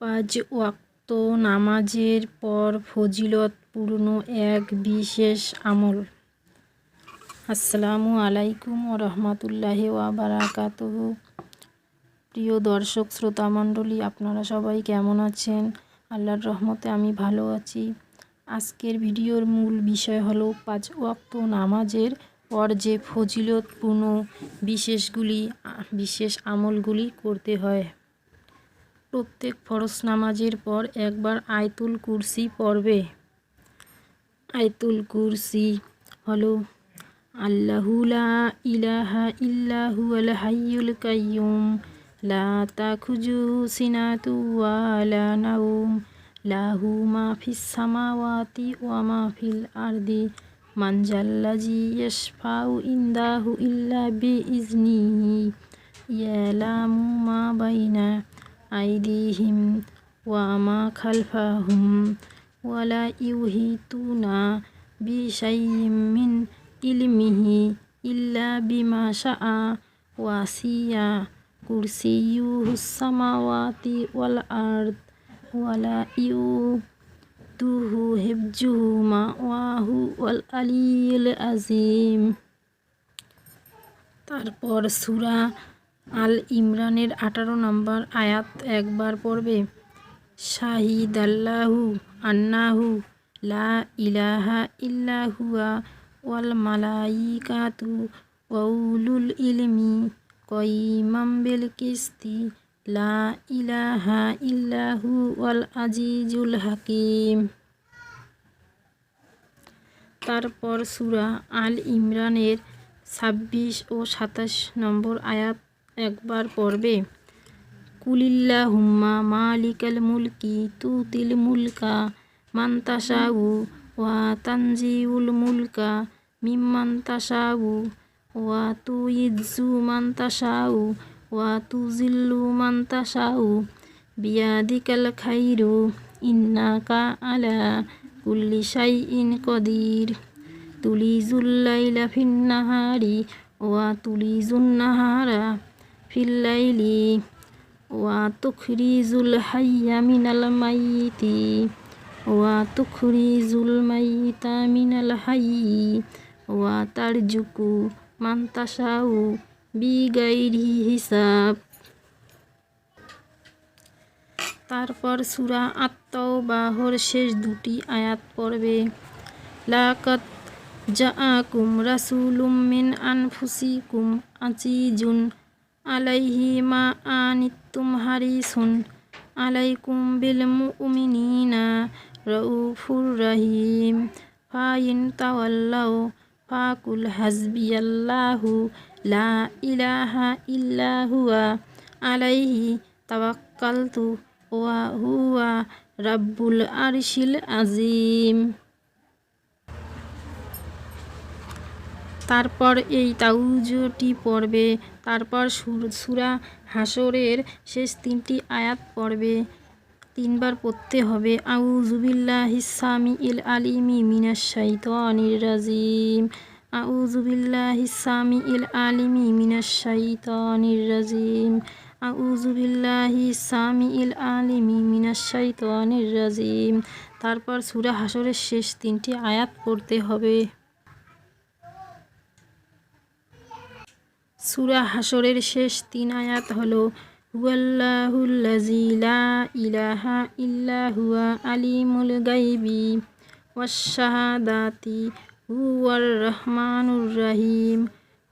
পাঁচ ওয়াক্ত নামাজের পর ফজিলত ফজিলতপূর্ণ এক বিশেষ আমল। আসসালামু আলাইকুম রহমতুল্লাহি ওয়াবারাকাতুহ প্রিয় দর্শক, শ্রোতা মণ্ডলী, আপনারা সবাই কেমন আছেন? আল্লাহর রহমতে আমি ভালো আছি। আজকের ভিডিওর মূল বিষয় হলো পাঁচ ওয়াক্ত নামাজের পর যে ফজিলতপূর্ণ বিশেষগুলি, বিশেষ আমলগুলি করতে হয়। প্রত্যেক ফরজ নামাজের পর একবার আয়তুল কুরসি পড়বে। আয়তুল কুরসি হলো, আল্লাহু লা ইলাহা ইল্লাহু আল হাইয়ুল কাইয়ুম, লা তাখুজু সিনাতু ওয়া লা নাউম লাহু মা ফিস সামাওয়াতি ওয়া মা ফিল আরদি, মান জাল্লাজি ইয়াশফাউ ইনদাহু ইল্লা বিইজনিহি ইয়ালামু মা বাইনা। আইদিহিম ওয়া মা খালফাহুম ওয়ালা ইউহিতুনা বিশাইয়্যিম মিন ইলমিহি ইল্লা বিমা শাআ ওয়াসিয়া কুরসিয়ুহুস সামাওয়াতি ওয়াল আরদ ওয়ালা ইউদুহু হিফজুহুমা ওয়াহু ওয়াল আলিয়্যুল আযীম তারপর সূরা আল ইমরানের আঠারো নম্বর আয়াত একবার পড়বে। শাহিদ আল্লাহু আন্নাহু লা ইলাহা ইল্লাহুয়া ওয়াল মালাইকাতু ওয়াউলুল ইলমি কয়িমাম বিল কিস্তি লা ইলাহা ইল্লাহু ওয়াল আজিজুল হাকিম। তারপর সুরা আল ইমরানের ছাব্বিশ ও সাতাশ নম্বর আয়াত একবার পড়বে। কুলিল্লা হুম্মা মালিকাল মুলকি তুতিল মুলকা মান্তাসাউ ওয়া তানজিউল মুলকা মিম্মান তাসাউ ওয়া তুইজু মান্তাসাউ ওয়া তুজিল্লু মান্তাসাউ বিয়াদিকাল খাইরু ইন্নাকা আলা কুল্লি শাইইন কদির। তুলিজুল লাইলা ফিন্নাহারি ওয়া তুলিজুন নাহারা ফিল্লাইলি ওয়া তুখরিজুল হাইয়া মিনাল মাইতি ওয়া তুখরিজুল মাইতা মিনাল হাইয়ি ওয়া তারজুকু মান্তাসাউ বিগাইরি হিসাব তারপর সুরা আত্মবাহর শেষ দুটি আয়াত পড়বে। লাকাত জাআকুম রাসূলুম মিন আনফুসিকুম আজিজুন আলাইহি মা আনিত্তুম হারিসুন। আলাইকুম বিল মুমিনিনা রউফুর রহিম। ফাইন তাওয়াল্লাও ফাকুল হাসবিয়াল্লাহু, লা ইলাহা ইল্লা আলাইহি তাওয়াক্কালতু, ওয়া হুয়া রাব্বুল আরশিল আজিম। তারপর এই তাউজটি পড়বে। তারপর সুরা হাসরের শেষ তিনটি আয়াত পড়বে। তিনবার পড়তে হবে। আউজুবিল্লাহ হিসামি ইল আলিমি মিনাস শাইতানির রাজিম। আউজুবিল্লাহ হিসামি ইল আলিমি মিনাস শাইতানির রাজিম। আউজুবিল্লাহ হিসামি ইল আলিমি মিনাস শাইতানির রাজিম। তারপর সুরা হাসরের শেষ তিনটি আয়াত পড়তে হবে। সুরা হাসরের শেষ তিন আয়াত হলো হুয়াল্লাহুল্লাজি ইলাহা ইল্লা হুয়া আলিমুল গাইবি ওয়াশাহাদাতি হুয়ার রহমানুর রহিম।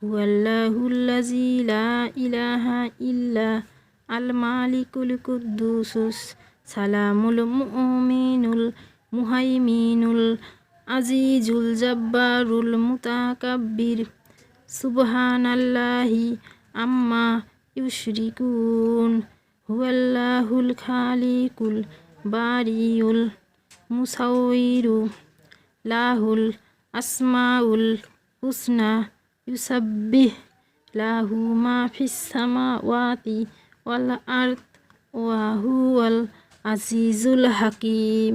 হুয়াল্লাহুল্লাজি লা ইলাহা ইল্লা আল মালিকুল কুদ্দুসুস। সালামুল মুমিনুল মুহাইমিনুল আজিজুল জব্বারুল মুতাকাব্বির। সুবহানাল্লাহি আম্মা ইউশরিকুন। হুয়াল্লাহুল খালিকুল বারিউল মুসাউইরু। লাহুল আসমাউল হুসনা। ইউসাব্বিহ লাহু মা ফিস ওয়াল আরদ ওয়া আজিজুল হাকিম।